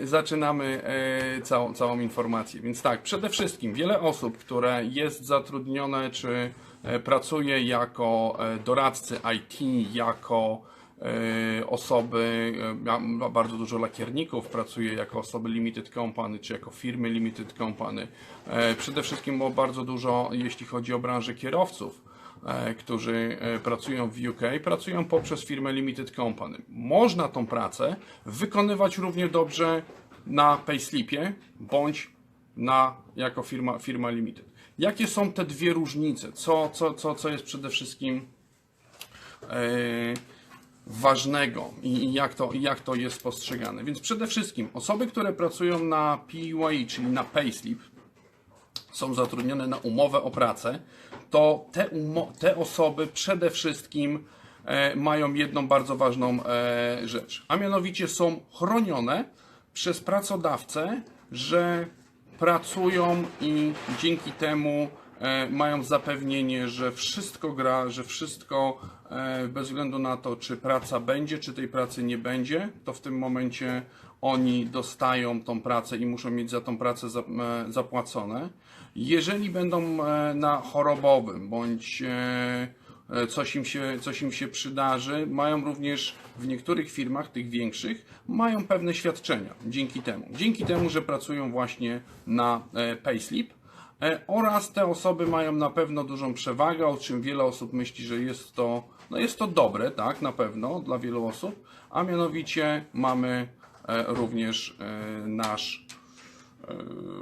Zaczynamy e, całą, całą informację. Więc tak, przede wszystkim wiele osób, które jest zatrudnione czy e, pracuje jako e, doradcy IT, jako osoby, bardzo dużo lakierników, pracuje jako osoby limited company, czy jako firmy limited company. Przede wszystkim było bardzo dużo, jeśli chodzi o branżę kierowców którzy e, pracują w UK, pracują poprzez firmę Limited Company. Można tą pracę wykonywać równie dobrze na payslipie bądź na, jako firma, firma Limited. Jakie są te dwie różnice? Co, co, co, co jest przede wszystkim e, ważnego i, i jak, to, jak to jest postrzegane? Więc przede wszystkim osoby, które pracują na PYE, czyli na payslip, są zatrudnione na umowę o pracę, to te, te osoby przede wszystkim e, mają jedną bardzo ważną e, rzecz, a mianowicie są chronione przez pracodawcę, że pracują i dzięki temu e, mają zapewnienie, że wszystko gra, że wszystko bez względu na to, czy praca będzie, czy tej pracy nie będzie, to w tym momencie oni dostają tą pracę i muszą mieć za tą pracę e, zapłacone. Jeżeli będą e, na chorobowym bądź e, coś im, się, coś im się przydarzy, mają również w niektórych firmach, tych większych, mają pewne świadczenia dzięki temu. Dzięki temu, że pracują właśnie na payslip. Oraz te osoby mają na pewno dużą przewagę, o czym wiele osób myśli, że jest to, no jest to dobre, tak, na pewno dla wielu osób, a mianowicie mamy również e, nasz e,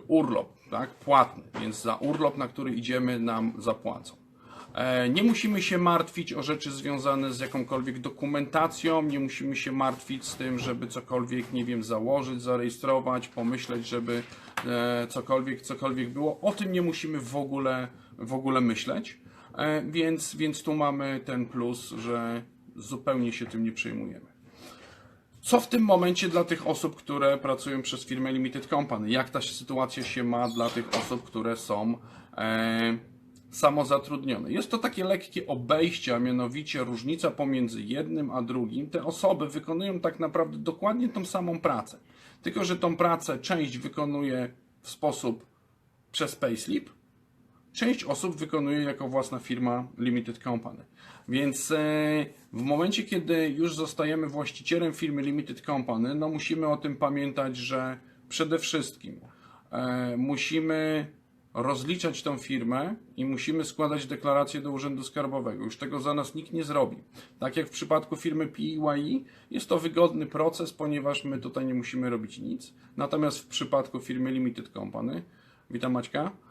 urlop, tak, płatny, więc za urlop, na który idziemy, nam zapłacą. E, Nie musimy się martwić o rzeczy związane z jakąkolwiek dokumentacją, nie musimy się martwić z tym, żeby cokolwiek, nie wiem, założyć, zarejestrować, pomyśleć, żeby e, cokolwiek, cokolwiek było. O tym nie musimy w ogóle, w ogóle myśleć, E, więc, więc tu mamy ten plus, że zupełnie się tym nie przejmujemy. Co w tym momencie dla tych osób, które pracują przez firmę Limited Company? Jak ta sytuacja się ma dla tych osób, które są e, samozatrudnione? Jest to takie lekkie obejście, a mianowicie różnica pomiędzy jednym a drugim. Te osoby wykonują tak naprawdę dokładnie tą samą pracę. Tylko, że tą pracę część wykonuje w sposób przez payslip, część osób wykonuje jako własna firma Limited Company. Więc e, w momencie, kiedy już zostajemy właścicielem firmy Limited Company, no musimy o tym pamiętać, że przede wszystkim e, musimy rozliczać tą firmę i musimy składać deklarację do Urzędu Skarbowego. Już tego za nas nikt nie zrobi. Tak jak w przypadku firmy PYE, jest to wygodny proces, ponieważ my tutaj nie musimy robić nic. Natomiast w przypadku firmy Limited Company, witam Maćka, E,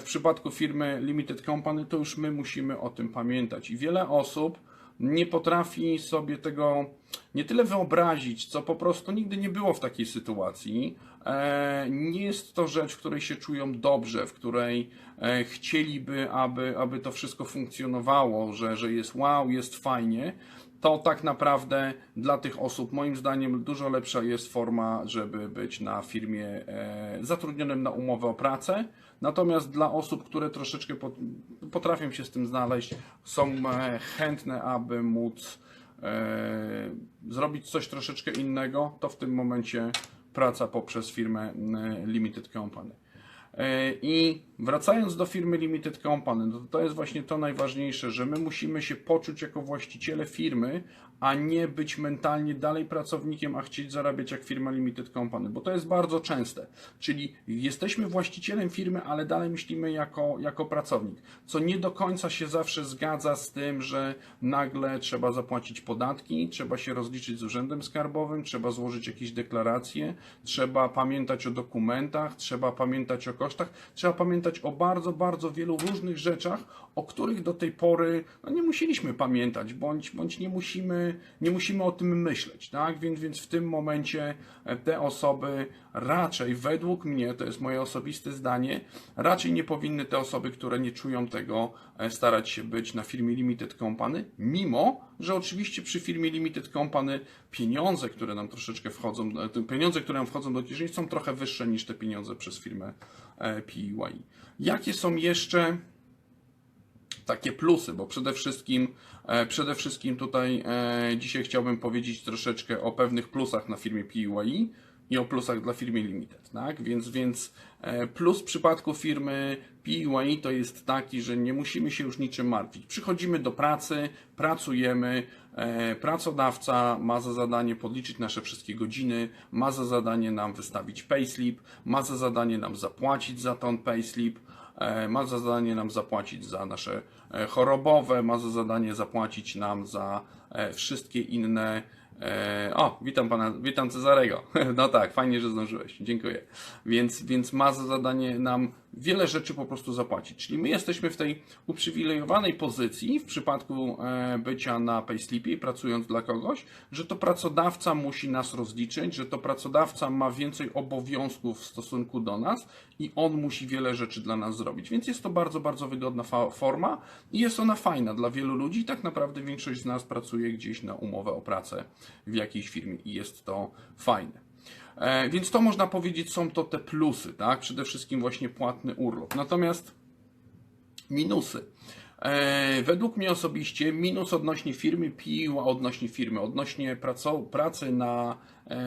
W przypadku firmy Limited Company to już my musimy o tym pamiętać. I wiele osób nie potrafi sobie tego nie tyle wyobrazić, co po prostu nigdy nie było w takiej sytuacji. E, Nie jest to rzecz, w której się czują dobrze, w której e, chcieliby, aby, aby to wszystko funkcjonowało, że, że jest wow, jest fajnie to tak naprawdę dla tych osób, moim zdaniem, dużo lepsza jest forma, żeby być na firmie e, zatrudnionym na umowę o pracę. Natomiast dla osób, które troszeczkę pot, potrafią się z tym znaleźć, są e, chętne, aby móc e, zrobić coś troszeczkę innego, to w tym momencie praca poprzez firmę e, Limited Company. I wracając do firmy Limited Company, no to, to jest właśnie to najważniejsze, że my musimy się poczuć jako właściciele firmy, a nie być mentalnie dalej pracownikiem, a chcieć zarabiać jak firma Limited Company, bo to jest bardzo częste. Czyli jesteśmy właścicielem firmy, ale dalej myślimy jako, jako pracownik, co nie do końca się zawsze zgadza z tym, że nagle trzeba zapłacić podatki, trzeba się rozliczyć z urzędem skarbowym, trzeba złożyć jakieś deklaracje, trzeba pamiętać o dokumentach, trzeba pamiętać o kosztach, trzeba pamiętać o bardzo, bardzo wielu różnych rzeczach, o których do tej pory no, nie musieliśmy pamiętać, bądź, bądź nie, musimy, nie musimy o tym myśleć. Tak? Więc, więc w tym momencie e, te osoby raczej, według mnie, to jest moje osobiste zdanie, raczej nie powinny te osoby, które nie czują tego, starać się być na firmie Limited Company, mimo, że oczywiście przy firmie Limited Company pieniądze, które nam troszeczkę wchodzą, e, pieniądze, które nam wchodzą do kieszeni są trochę wyższe niż te pieniądze przez firmę e, PYE. Jakie są jeszcze takie plusy, bo przede wszystkim, e, przede wszystkim tutaj e, dzisiaj chciałbym powiedzieć troszeczkę o pewnych plusach na firmie PYE. I o plusach dla firmy Limited, tak? Więc, więc e, plus w przypadku firmy PUA to jest taki, że nie musimy się już niczym martwić. Przychodzimy do pracy, pracujemy, e, pracodawca ma za zadanie podliczyć nasze wszystkie godziny, ma za zadanie nam wystawić payslip, ma za zadanie nam zapłacić za ten payslip, e, ma za zadanie nam zapłacić za nasze chorobowe, ma za zadanie zapłacić nam za wszystkie inne E, o, witam pana, witam Cezarego. No tak, fajnie, że zdążyłeś. Dziękuję. Więc, więc ma za zadanie nam wiele rzeczy po prostu zapłacić. Czyli my jesteśmy w tej uprzywilejowanej pozycji w przypadku e, bycia na payslipie i pracując dla kogoś, że to pracodawca musi nas rozliczyć, że to pracodawca ma więcej obowiązków w stosunku do nas i on musi wiele rzeczy dla nas zrobić. Więc jest to bardzo, bardzo wygodna forma i jest ona fajna dla wielu ludzi. Tak naprawdę większość z nas pracuje gdzieś na umowę o pracę w jakiejś firmie i jest to fajne. E, więc to można powiedzieć, są to te plusy, tak? Przede wszystkim właśnie płatny urlop. Natomiast minusy. E, według mnie osobiście minus odnośnie firmy PIU, odnośnie firmy, odnośnie pracy na, e,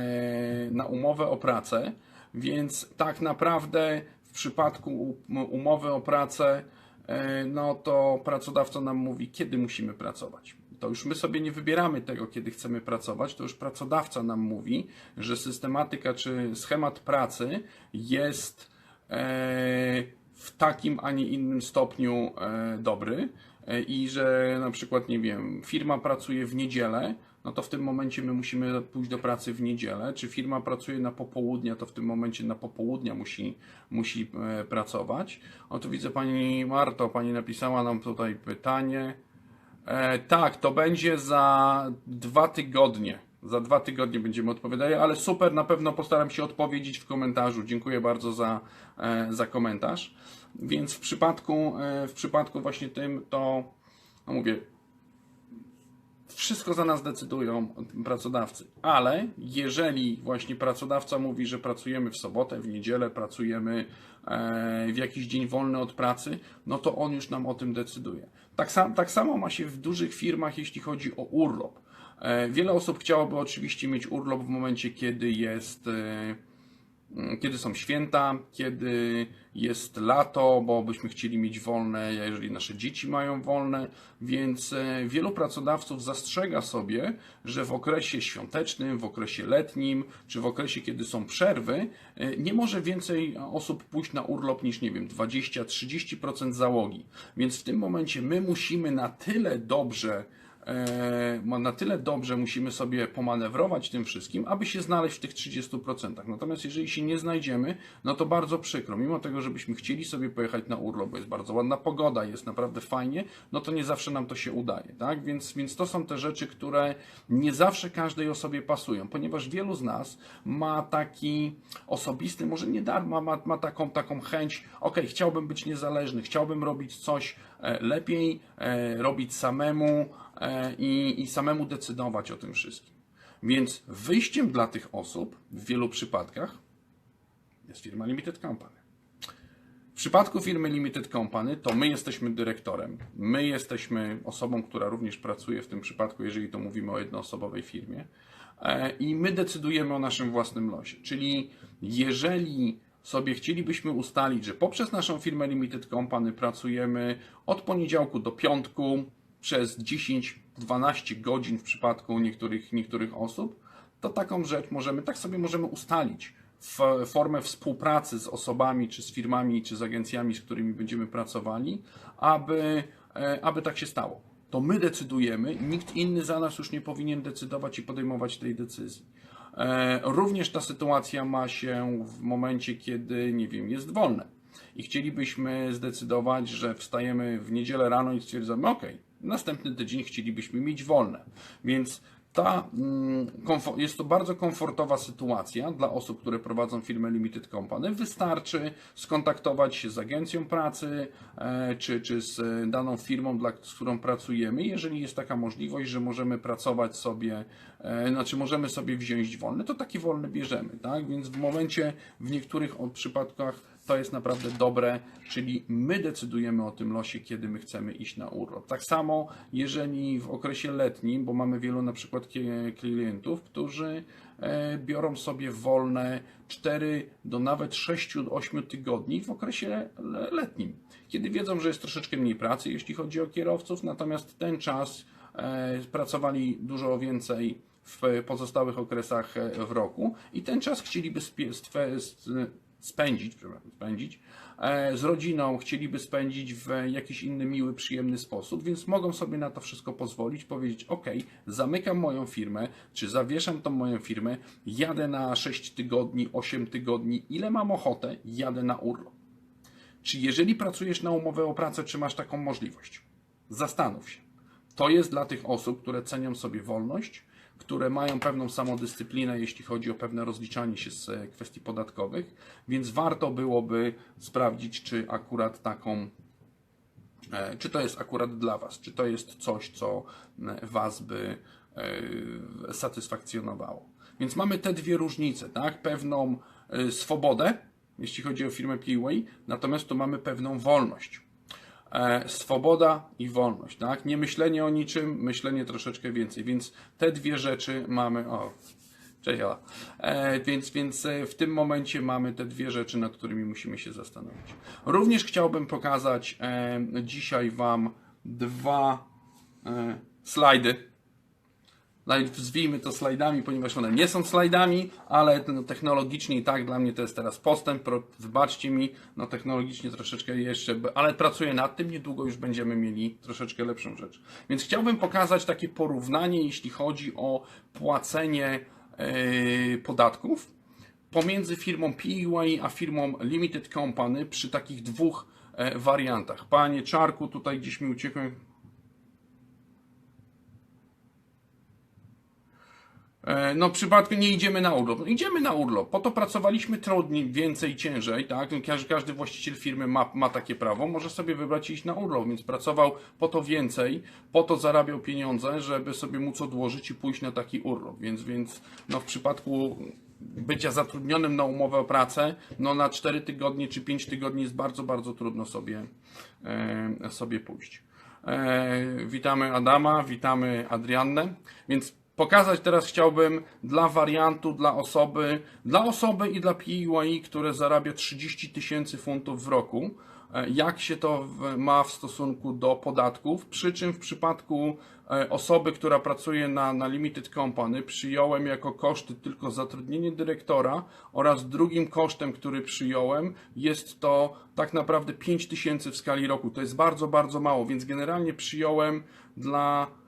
na umowę o pracę, więc tak naprawdę w przypadku umowy o pracę, no to pracodawca nam mówi, kiedy musimy pracować. To już my sobie nie wybieramy tego, kiedy chcemy pracować, to już pracodawca nam mówi, że systematyka czy schemat pracy jest e, w takim, a nie innym stopniu e, dobry e, i że na przykład, nie wiem, firma pracuje w niedzielę, no to w tym momencie my musimy pójść do pracy w niedzielę, czy firma pracuje na popołudnia, to w tym momencie na popołudnia musi, musi pracować. O tu widzę Pani Marto, Pani napisała nam tutaj pytanie. E, tak, to będzie za dwa tygodnie. Za dwa tygodnie będziemy odpowiadali, ale super, na pewno postaram się odpowiedzieć w komentarzu. Dziękuję bardzo za, e, za komentarz. Więc w przypadku, e, w przypadku właśnie tym, to no mówię, wszystko za nas decydują pracodawcy. Ale jeżeli właśnie pracodawca mówi, że pracujemy w sobotę, w niedzielę, pracujemy e, w jakiś dzień wolny od pracy, no to on już nam o tym decyduje. Tak, sam, tak samo ma się w dużych firmach, jeśli chodzi o urlop. E, Wiele osób chciałoby oczywiście mieć urlop w momencie, kiedy jest. E, kiedy są święta, kiedy jest lato, bo byśmy chcieli mieć wolne, jeżeli nasze dzieci mają wolne, więc e, wielu pracodawców zastrzega sobie, że w okresie świątecznym, w okresie letnim, czy w okresie, kiedy są przerwy, e, nie może więcej osób pójść na urlop niż, nie wiem, 20-30% załogi. Więc w tym momencie my musimy na tyle dobrze na tyle dobrze musimy sobie pomanewrować tym wszystkim, aby się znaleźć w tych 30%. Natomiast jeżeli się nie znajdziemy, no to bardzo przykro. Mimo tego, żebyśmy chcieli sobie pojechać na urlop, bo jest bardzo ładna pogoda, jest naprawdę fajnie, no to nie zawsze nam to się udaje, tak? Więc, więc to są te rzeczy, które nie zawsze każdej osobie pasują, ponieważ wielu z nas ma taki osobisty, może nie dar, ma, ma, ma taką, taką chęć, ok, chciałbym być niezależny, chciałbym robić coś e, lepiej, e, robić samemu, e, i, i samemu decydować o tym wszystkim. Więc wyjściem dla tych osób w wielu przypadkach jest firma Limited Company. W przypadku firmy Limited Company to my jesteśmy dyrektorem, my jesteśmy osobą, która również pracuje w tym przypadku, jeżeli to mówimy o jednoosobowej firmie, e, i my decydujemy o naszym własnym losie. Czyli jeżeli sobie chcielibyśmy ustalić, że poprzez naszą firmę Limited Company pracujemy od poniedziałku do piątku przez 10-12 godzin w przypadku niektórych, niektórych osób, to taką rzecz możemy, tak sobie możemy ustalić w formę współpracy z osobami, czy z firmami, czy z agencjami, z którymi będziemy pracowali, aby, e, aby tak się stało. To my decydujemy, nikt inny za nas już nie powinien decydować i podejmować tej decyzji. E, Również ta sytuacja ma się w momencie, kiedy, nie wiem, jest wolne i chcielibyśmy zdecydować, że wstajemy w niedzielę rano i stwierdzamy, ok, następny tydzień chcielibyśmy mieć wolne. Więc ta, mm, jest to bardzo komfortowa sytuacja dla osób, które prowadzą firmę Limited Company. Wystarczy skontaktować się z agencją pracy e, czy, czy z e, daną firmą, dla, z którą pracujemy, jeżeli jest taka możliwość, że możemy pracować sobie, e, znaczy możemy sobie wziąć wolny, to taki wolny bierzemy, tak? Więc w momencie, w niektórych przypadkach to jest naprawdę dobre, czyli my decydujemy o tym losie, kiedy my chcemy iść na urlop. Tak samo, jeżeli w okresie letnim, bo mamy wielu na przykład klientów, którzy e, biorą sobie wolne 4 do nawet 6-8 tygodni w okresie le- letnim, kiedy wiedzą, że jest troszeczkę mniej pracy, jeśli chodzi o kierowców, natomiast ten czas e, pracowali dużo więcej w pozostałych okresach e, w roku i ten czas chcieliby spędzić, przepraszam, spędzić e, z rodziną, chcieliby spędzić w jakiś inny miły, przyjemny sposób, więc mogą sobie na to wszystko pozwolić, powiedzieć: OK, zamykam moją firmę, czy zawieszam tą moją firmę, jadę na 6 tygodni, 8 tygodni, ile mam ochotę, jadę na urlop. Czy jeżeli pracujesz na umowę o pracę, czy masz taką możliwość? Zastanów się. To jest dla tych osób, które cenią sobie wolność, które mają pewną samodyscyplinę, jeśli chodzi o pewne rozliczanie się z e, kwestii podatkowych, więc warto byłoby sprawdzić, czy akurat taką, e, czy to jest akurat dla Was, czy to jest coś, co Was by e, satysfakcjonowało. Więc mamy te dwie różnice, tak? Pewną swobodę, jeśli chodzi o firmę PWA, natomiast tu mamy pewną wolność. E, swoboda i wolność, tak? Nie myślenie o niczym, myślenie troszeczkę więcej, więc te dwie rzeczy mamy. O, cześć Ala. E, więc, więc e, w tym momencie mamy te dwie rzeczy, nad którymi musimy się zastanowić. Również chciałbym pokazać e, dzisiaj Wam dwa e, slajdy. Nazwijmy to slajdami, ponieważ one nie są slajdami, ale no, technologicznie i tak dla mnie to jest teraz postęp. Wybaczcie mi, no technologicznie troszeczkę jeszcze, ale pracuję nad tym, niedługo już będziemy mieli troszeczkę lepszą rzecz. Więc chciałbym pokazać takie porównanie, jeśli chodzi o płacenie e, podatków pomiędzy firmą PEY a firmą Limited Company przy takich dwóch e, wariantach. Panie Czarku, tutaj gdzieś mi uciekłem. No, w przypadku nie idziemy na urlop. No, idziemy na urlop. Po to pracowaliśmy trudniej, więcej, ciężej, tak? Każdy, każdy właściciel firmy ma, ma takie prawo. Może sobie wybrać iść na urlop, więc pracował po to więcej, po to zarabiał pieniądze, żeby sobie móc odłożyć i pójść na taki urlop. Więc, więc no, w przypadku bycia zatrudnionym na umowę o pracę, no na 4 tygodnie czy 5 tygodni jest bardzo, bardzo trudno sobie, e, sobie pójść. E, witamy Adama, witamy Adriannę. Więc pokazać teraz chciałbym dla wariantu, dla osoby, dla osoby i dla PYI, które zarabia 30 tysięcy funtów w roku, e, jak się to ma w stosunku do podatków. Przy czym w przypadku e, osoby, która pracuje na, na limited company, przyjąłem jako koszty tylko zatrudnienie dyrektora oraz drugim kosztem, który przyjąłem, jest to tak naprawdę 5 tysięcy w skali roku. To jest bardzo, bardzo mało, więc generalnie przyjąłem dla e,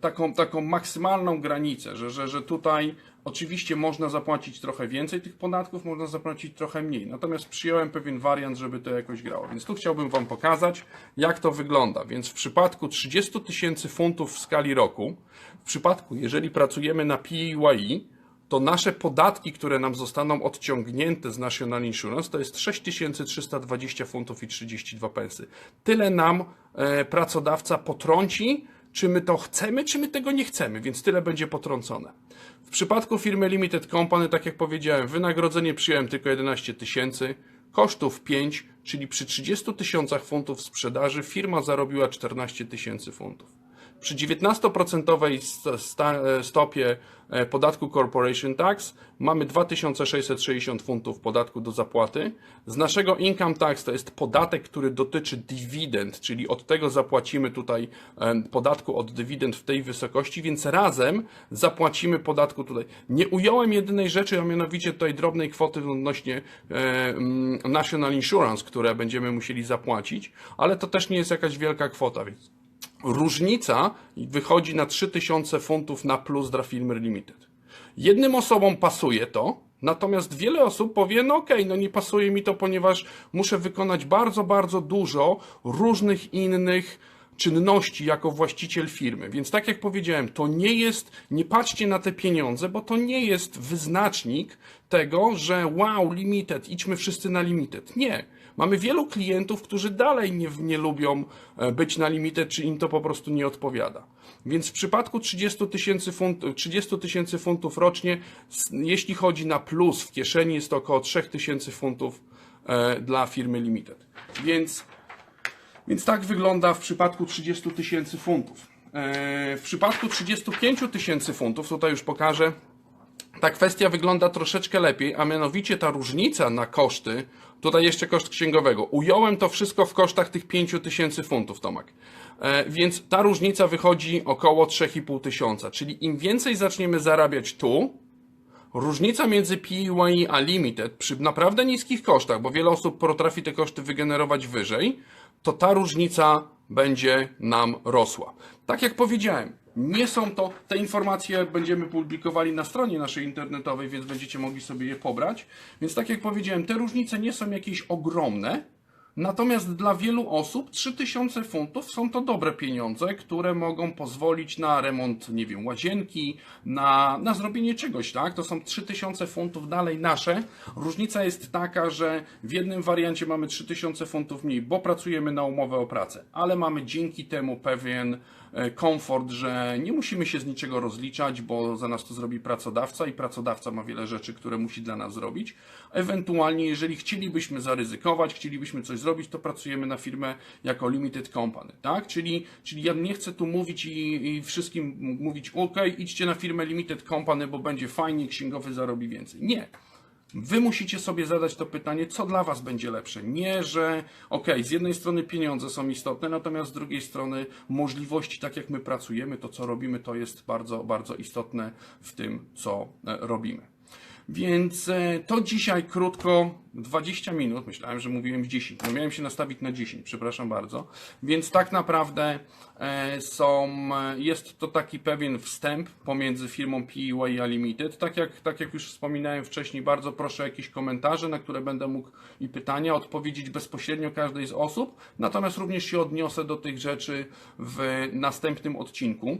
taką, taką maksymalną granicę, że, że, że tutaj oczywiście można zapłacić trochę więcej tych podatków, można zapłacić trochę mniej. Natomiast przyjąłem pewien wariant, żeby to jakoś grało. Więc tu chciałbym Wam pokazać, jak to wygląda. Więc w przypadku 30 tysięcy funtów w skali roku, w przypadku, jeżeli pracujemy na PEY, to nasze podatki, które nam zostaną odciągnięte z National Insurance, to jest 6320 funtów i 32 pensy. Tyle nam e, pracodawca potrąci, czy my to chcemy, czy my tego nie chcemy, więc tyle będzie potrącone. W przypadku firmy Limited Company, tak jak powiedziałem, wynagrodzenie przyjąłem tylko 11 tysięcy, kosztów 5, czyli przy 30 tysiącach funtów sprzedaży firma zarobiła 14 tysięcy funtów. Przy 19% st- sta- e, stopie e, podatku Corporation Tax mamy 2660 funtów podatku do zapłaty. Z naszego income tax to jest podatek, który dotyczy dywidend, czyli od tego zapłacimy tutaj e, podatku od dywidend w tej wysokości, więc razem zapłacimy podatku tutaj. Nie ująłem jedynej rzeczy, a mianowicie tutaj drobnej kwoty odnośnie National Insurance, które będziemy musieli zapłacić, ale to też nie jest jakaś wielka kwota, więc różnica wychodzi na 3000 funtów na plus dla firmy Limited. Jednym osobom pasuje to, natomiast wiele osób powie, no okej, no nie pasuje mi to, ponieważ muszę wykonać bardzo, bardzo dużo różnych innych czynności jako właściciel firmy. Więc tak jak powiedziałem, to nie jest, nie patrzcie na te pieniądze, bo to nie jest wyznacznik tego, że wow, limited, idźmy wszyscy na limited. Nie. Mamy wielu klientów, którzy dalej nie, nie lubią e, być na limited, czy im to po prostu nie odpowiada. Więc w przypadku 30 tysięcy funtów, 30 tysięcy funtów rocznie, jeśli chodzi na plus w kieszeni, jest to około 3 tysięcy funtów e, dla firmy limited. Więc więc tak wygląda w przypadku 30 tysięcy funtów. E, W przypadku 35 tysięcy funtów, tutaj już pokażę, ta kwestia wygląda troszeczkę lepiej, a mianowicie ta różnica na koszty, tutaj jeszcze koszt księgowego. Ująłem to wszystko w kosztach tych 5000 funtów, Tomek. E, więc ta różnica wychodzi około 3,5 tysiąca, czyli im więcej zaczniemy zarabiać tu, Różnica między PYE a Limited przy naprawdę niskich kosztach, bo wiele osób potrafi te koszty wygenerować wyżej, to ta różnica będzie nam rosła. Tak jak powiedziałem, nie są to, te informacje będziemy publikowali na stronie naszej internetowej, więc będziecie mogli sobie je pobrać. Więc tak jak powiedziałem, te różnice nie są jakieś ogromne, Natomiast dla wielu osób 3000 funtów są to dobre pieniądze, które mogą pozwolić na remont, nie wiem, łazienki, na, na zrobienie czegoś, tak? To są 3000 funtów dalej nasze. Różnica jest taka, że w jednym wariancie mamy 3000 funtów mniej, bo pracujemy na umowę o pracę, ale mamy dzięki temu pewien komfort, że nie musimy się z niczego rozliczać, bo za nas to zrobi pracodawca i pracodawca ma wiele rzeczy, które musi dla nas zrobić. Ewentualnie, jeżeli chcielibyśmy zaryzykować, chcielibyśmy coś zrobić, to pracujemy na firmę jako limited company, tak? Czyli, czyli ja nie chcę tu mówić i, i wszystkim mówić, ok, idźcie na firmę limited company, bo będzie fajnie, księgowy zarobi więcej. Nie. Wy musicie sobie zadać to pytanie, co dla Was będzie lepsze. Nie, że ok, z jednej strony pieniądze są istotne, natomiast z drugiej strony możliwości, tak jak my pracujemy, to co robimy, to jest bardzo, bardzo istotne w tym, co e, robimy. Więc e, to dzisiaj krótko, 20 minut, myślałem, że mówiłem 10, no miałem się nastawić na 10, przepraszam bardzo. Więc tak naprawdę e, są, e, jest to taki pewien wstęp pomiędzy firmą PEY Limited. Tak jak, tak jak już wspominałem wcześniej, bardzo proszę o jakieś komentarze, na które będę mógł i pytania odpowiedzieć bezpośrednio każdej z osób, natomiast również się odniosę do tych rzeczy w następnym odcinku.